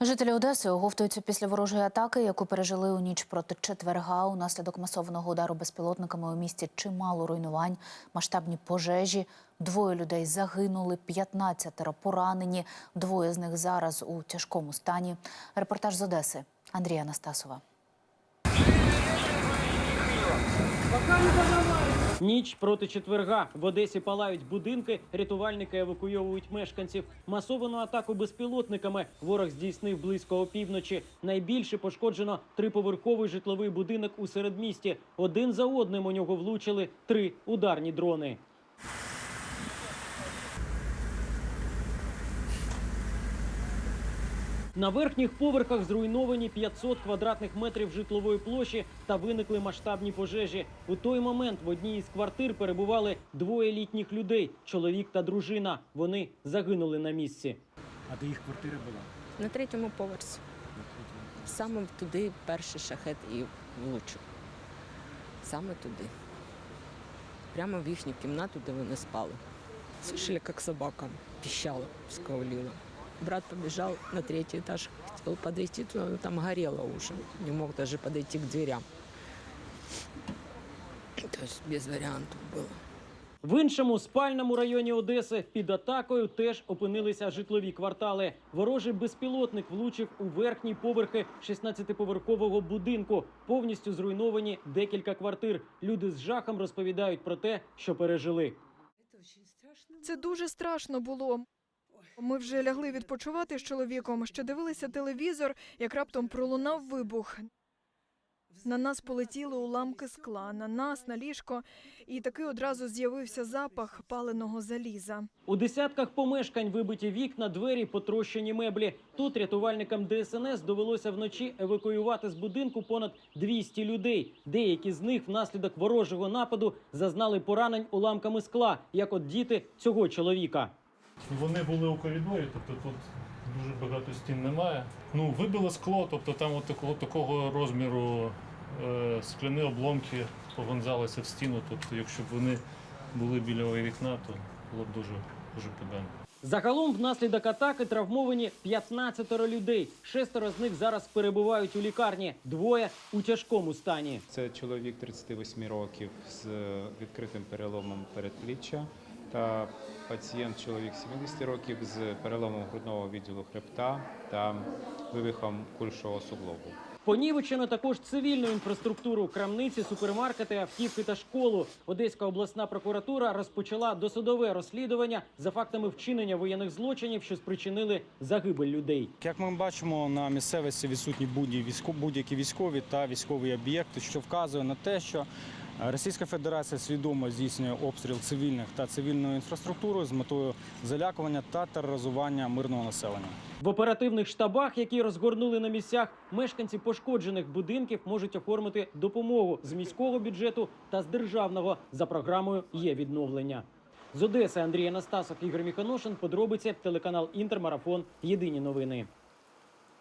Жителі Одеси оговтуються після ворожої атаки, яку пережили у ніч проти четверга. Унаслідок масованого удару безпілотниками у місті чимало руйнувань, масштабні пожежі. Двоє людей загинули, 15 поранені. Двоє з них зараз у тяжкому стані. Репортаж з Одеси Андрія Анастасова. Ніч проти четверга в Одесі палають будинки. Рятувальники евакуйовують мешканців. Масовану атаку безпілотниками ворог здійснив близько опівночі. Найбільше пошкоджено триповерховий житловий будинок у середмісті. Один за одним у нього влучили три ударні дрони. На верхніх поверхах зруйновані 500 квадратних метрів житлової площі та виникли масштабні пожежі. У той момент в одній із квартир перебували двоє літніх людей чоловік та дружина. Вони загинули на місці. А де їх квартира була? На третьому поверсі. Саме туди перший шахет і влучив. Саме туди. Прямо в їхню кімнату, де вони спали. Слышали, як собака пищала, скаулила. Брат побежал на третий этаж, хотел подойти туда, но там горело уже. Не мог даже подойти к дверям. То есть без вариантов было. В іншому спальному районі Одеси під атакою теж опинилися житлові квартали. Ворожий безпілотник влучив у верхні поверхи 16-поверхового будинку. Повністю зруйновані декілька квартир. Люди з жахом розповідають про те, що пережили. Це дуже страшно було. Ми вже лягли відпочивати з чоловіком, ще дивилися телевізор, як раптом пролунав вибух. На нас полетіли уламки скла, на нас, на ліжко, і таки одразу з'явився запах паленого заліза. У десятках помешкань вибиті вікна, двері, потрощені меблі. Тут рятувальникам ДСНС довелося вночі евакуювати з будинку понад 200 людей. Деякі з них внаслідок ворожого нападу зазнали поранень уламками скла, як от діти цього чоловіка. Вони були у коридорі, тобто тут дуже багато стін немає. Ну, вибило скло, тобто там от такого, такого розміру е, скляні обломки повонзалися в стіну. Тобто, якщо б вони були біля вікна, то було б дуже, дуже погано. Загалом внаслідок атаки травмовані 15 людей. Шестеро з них зараз перебувають у лікарні, двоє у тяжкому стані. Це чоловік 38 років з відкритим переломом передпліччя та пацієнт чоловік 70 років з переломом грудного відділу хребта та вивихом кульшового суглобу. Понівечено також цивільну інфраструктуру, крамниці, супермаркети, автівки та школу. Одеська обласна прокуратура розпочала досудове розслідування за фактами вчинення воєнних злочинів, що спричинили загибель людей. Як ми бачимо, на місцевості відсутні будь-які військові та військові об'єкти, що вказує на те, що е, Російська Федерація свідомо здійснює обстріл цивільних та цивільної інфраструктури з метою залякування та тероризування мирного населення. В оперативних штабах, які розгорнули на місцях, мешканці пошкоджених будинків можуть оформити допомогу з міського бюджету та з державного за програмою є відновлення. З Одеси Андрій Анастасов, Ігор Міханошин. Подробиці телеканал Інтермарафон. Єдині новини.